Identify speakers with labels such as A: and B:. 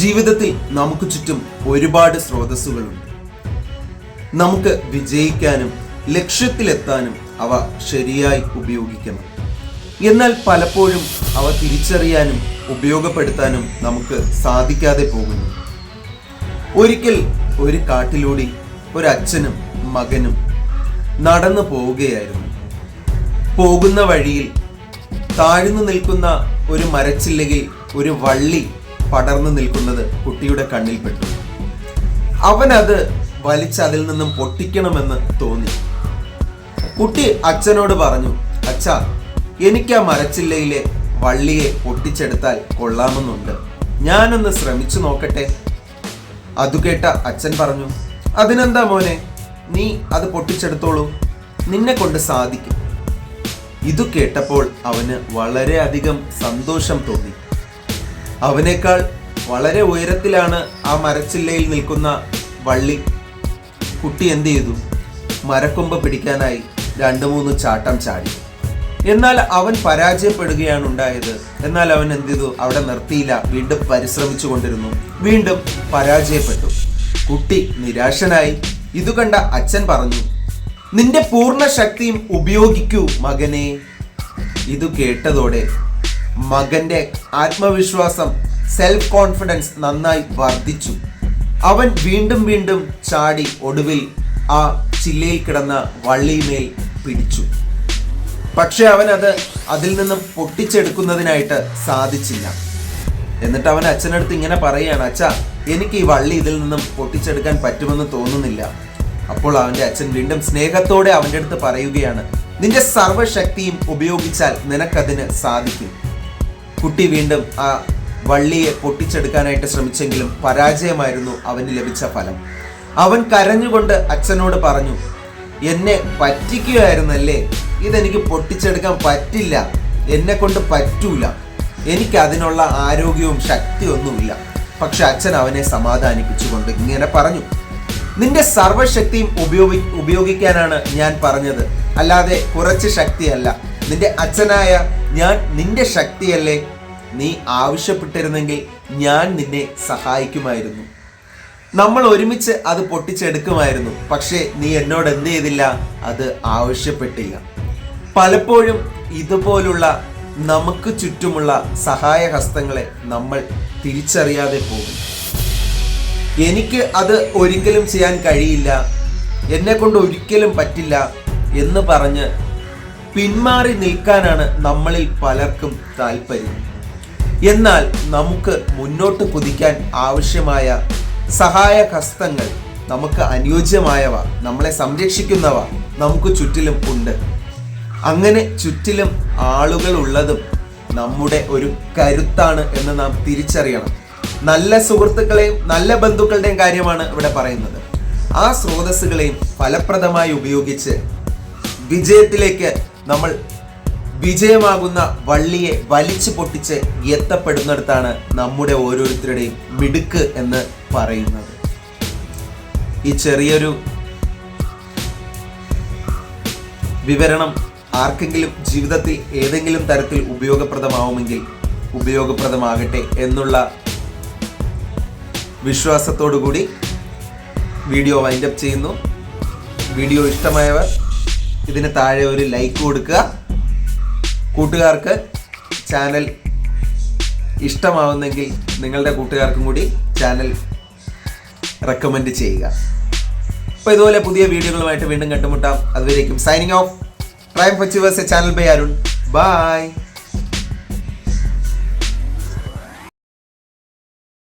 A: ജീവിതത്തിൽ നമുക്ക് ചുറ്റും ഒരുപാട് സ്രോതസ്സുകളുണ്ട്. നമുക്ക് വിജയിക്കാനും ലക്ഷ്യത്തിലെത്താനും അവ ശരിയായി ഉപയോഗിക്കണം. എന്നാൽ പലപ്പോഴും അവ തിരിച്ചറിയാനും ഉപയോഗപ്പെടുത്താനും നമുക്ക് സാധിക്കാതെ പോകുന്നു. ഒരിക്കൽ ഒരു കാട്ടിലൂടെ ഒരച്ഛനും മകനും നടന്നു പോവുകയായിരുന്നു. പോകുന്ന വഴിയിൽ താഴ്ന്നു നിൽക്കുന്ന ഒരു മരച്ചില്ലയിൽ ഒരു വള്ളി പടർന്നു നിൽക്കുന്നത് കുട്ടിയുടെ കണ്ണിൽപ്പെട്ടു. അവനത് വലിച്ച് അതിൽ നിന്നും പൊട്ടിക്കണമെന്ന് തോന്നി. കുട്ടി അച്ഛനോട് പറഞ്ഞു അച്ഛ എനിക്ക് ആ മരച്ചില്ലയിലെ വള്ളിയെ പൊട്ടിച്ചെടുത്താൽ കൊള്ളാമെന്നുണ്ട്. ഞാനൊന്ന് ശ്രമിച്ചു നോക്കട്ടെ? അതു കേട്ട അച്ഛൻ പറഞ്ഞു അതിനെന്താ മോനെ നീ അത് പൊട്ടിച്ചെടുത്തോളൂ. നിന്നെ കൊണ്ട് സാധിക്കും. ഇതു കേട്ടപ്പോൾ അവന് വളരെയധികം സന്തോഷം തോന്നി. അവനേക്കാൾ വളരെ ഉയരത്തിലാണ് ആ മരച്ചില്ലയിൽ നിൽക്കുന്ന വള്ളി. കുട്ടി എന്ത് ചെയ്തു? മരക്കൊമ്പ് പിടിക്കാനായി രണ്ട് മൂന്ന് ചാട്ടം ചാടി. എന്നാൽ അവൻ പരാജയപ്പെടുകയാണ് ഉണ്ടായത് എന്നാൽ അവൻ എന്ത് ചെയ്തു? അവിടെ നിർത്തിയില്ല. വീണ്ടും പരിശ്രമിച്ചു കൊണ്ടിരുന്നു. വീണ്ടും പരാജയപ്പെട്ടു. കുട്ടി നിരാശനായി ഇതു കണ്ട അച്ഛൻ പറഞ്ഞു നിന്റെ പൂർണ ശക്തിയും ഉപയോഗിക്കൂ മകനെ. ഇത് കേട്ടതോടെ മകന്റെ ആത്മവിശ്വാസം സെൽഫ് കോൺഫിഡൻസ് നന്നായി വർദ്ധിച്ചു. അവൻ വീണ്ടും വീണ്ടും ചാടി ഒടുവിൽ ആ ചില്ലയിൽ കിടന്ന വള്ളിമേൽ പിടിച്ചു. പക്ഷെ അവൻ അത് അതിൽ നിന്നും പൊട്ടിച്ചെടുക്കുന്നതിനായിട്ട് സാധിച്ചില്ല. എന്നിട്ട് അവൻ അച്ഛനടുത്ത് ഇങ്ങനെ പറയുകയാണ് അച്ഛ എനിക്ക് ഈ വള്ളി ഇതിൽ നിന്നും പൊട്ടിച്ചെടുക്കാൻ പറ്റുമെന്ന് തോന്നുന്നില്ല. അപ്പോൾ അവന്റെ അച്ഛൻ വീണ്ടും സ്നേഹത്തോടെ അവന്റെ അടുത്ത് പറയുകയാണ് നിന്റെ സർവശക്തിയും ഉപയോഗിച്ചാൽ നിനക്കതിന് സാധിക്കും. കുട്ടി വീണ്ടും ആ വള്ളിയെ പൊട്ടിച്ചെടുക്കാനായിട്ട് ശ്രമിച്ചെങ്കിലും പരാജയമായിരുന്നു അവന് ലഭിച്ച ഫലം. അവൻ കരഞ്ഞുകൊണ്ട് അച്ഛനോട് പറഞ്ഞു എന്നെ പറ്റിക്കുകയായിരുന്നല്ലേ? ഇതെനിക്ക് പൊട്ടിച്ചെടുക്കാൻ പറ്റില്ല. എന്നെ കൊണ്ട് പറ്റൂല. എനിക്ക് അതിനുള്ള ആരോഗ്യവും ശക്തിയൊന്നുമില്ല. പക്ഷെ അച്ഛൻ അവനെ സമാധാനിപ്പിച്ചുകൊണ്ട് ഇങ്ങനെ പറഞ്ഞു നിന്റെ സർവശക്തിയും ഉപയോഗി ഉപയോഗിക്കാനാണ് ഞാൻ പറഞ്ഞത്. അല്ലാതെ കുറച്ച് ശക്തിയല്ല. നിന്റെ അച്ഛനായ ഞാൻ നിന്റെ ശക്തിയല്ലേ? നീ ആവശ്യപ്പെട്ടിരുന്നെങ്കിൽ ഞാൻ നിന്നെ സഹായിക്കുമായിരുന്നു. നമ്മൾ ഒരുമിച്ച് അത് പൊട്ടിച്ചെടുക്കുമായിരുന്നു. പക്ഷേ നീ എന്നോട് എന്ത് ചെയ്തില്ല? അത് ആവശ്യപ്പെട്ടില്ല. പലപ്പോഴും ഇതുപോലുള്ള നമുക്ക് ചുറ്റുമുള്ള സഹായഹസ്തങ്ങളെ നമ്മൾ തിരിച്ചറിയാതെ പോകും. എനിക്ക് അത് ഒരിക്കലും ചെയ്യാൻ കഴിയില്ല. എന്നെ കൊണ്ട് ഒരിക്കലും പറ്റില്ല എന്ന് പറഞ്ഞ് പിന്മാറി നിൽക്കാനാണ് നമ്മളിൽ പലർക്കും താല്പര്യം. എന്നാൽ നമുക്ക് മുന്നോട്ട് കുതിക്കാൻ ആവശ്യമായ സഹായ ഹസ്തങ്ങൾ നമുക്ക് അനുയോജ്യമായവ നമ്മളെ സംരക്ഷിക്കുന്നവ നമുക്ക് ചുറ്റിലും ഉണ്ട്. അങ്ങനെ ചുറ്റിലും ആളുകൾ ഉള്ളതും നമ്മുടെ ഒരു കരുത്താണ് എന്ന് നാം തിരിച്ചറിയണം. നല്ല സുഹൃത്തുക്കളെയും നല്ല ബന്ധുക്കളുടെയും കാര്യമാണ് ഇവിടെ പറയുന്നത്. ആ സ്രോതസ്സുകളെയും ഫലപ്രദമായി ഉപയോഗിച്ച് വിജയത്തിലേക്ക് നമ്മൾ വിജയമാകുന്ന വള്ളിയെ വലിച്ചു പൊട്ടിച്ച് എത്തപ്പെടുന്നിടത്താണ് നമ്മുടെ ഓരോരുത്തരുടെയും മിടുക്ക് എന്ന് പറയുന്നത്. ഈ ചെറിയൊരു വിവരണം ആർക്കെങ്കിലും ജീവിതത്തിൽ ഏതെങ്കിലും തരത്തിൽ ഉപയോഗപ്രദമാവുമെങ്കിൽ ഉപയോഗപ്രദമാകട്ടെ എന്നുള്ള വിശ്വാസത്തോടു കൂടി വീഡിയോ വൈൻഡപ്പ് ചെയ്യുന്നു. വീഡിയോ ഇഷ്ടമായവർ ഇതിന് താഴെ ഒരു ലൈക്ക് കൊടുക്കുക. കൂട്ടുകാർക്ക് ചാനൽ ഇഷ്ടമാവുന്നെങ്കിൽ നിങ്ങളുടെ കൂട്ടുകാർക്കും കൂടി ചാനൽ റെക്കമെൻഡ് ചെയ്യുക. അപ്പോൾ ഇതുപോലെ പുതിയ വീഡിയോകളുമായിട്ട് വീണ്ടും കണ്ടുമുട്ടാം. അതുവരേക്കും signing off prime A channel bye Arun bye